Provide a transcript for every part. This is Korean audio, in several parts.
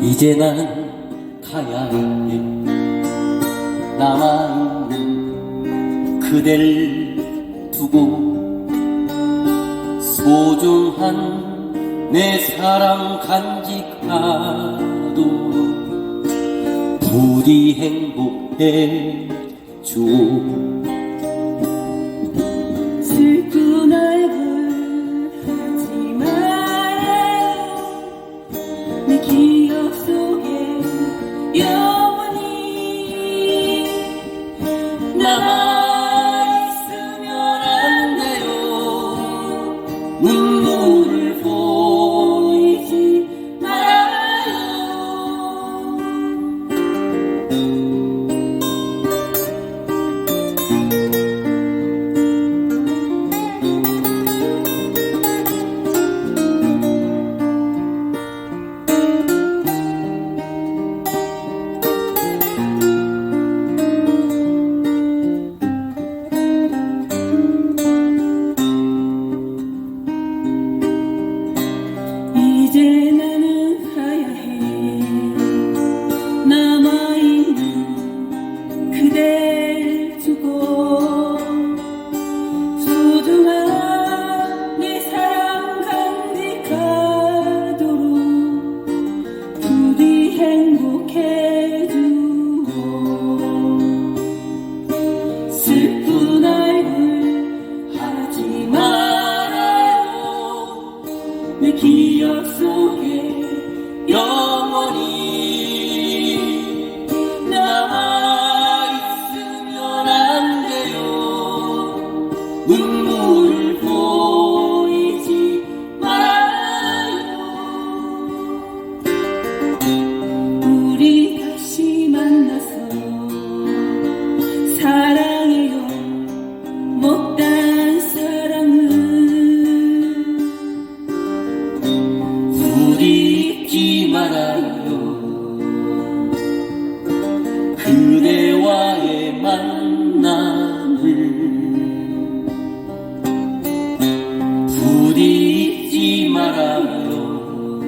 이제 나는 가야 해 남아있는 그댈 두고 소중한 내 사랑 간직하도 부디 행복해 주오. 내 기억 속에 영원히 나는 있지 말아요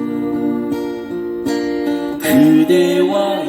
그대와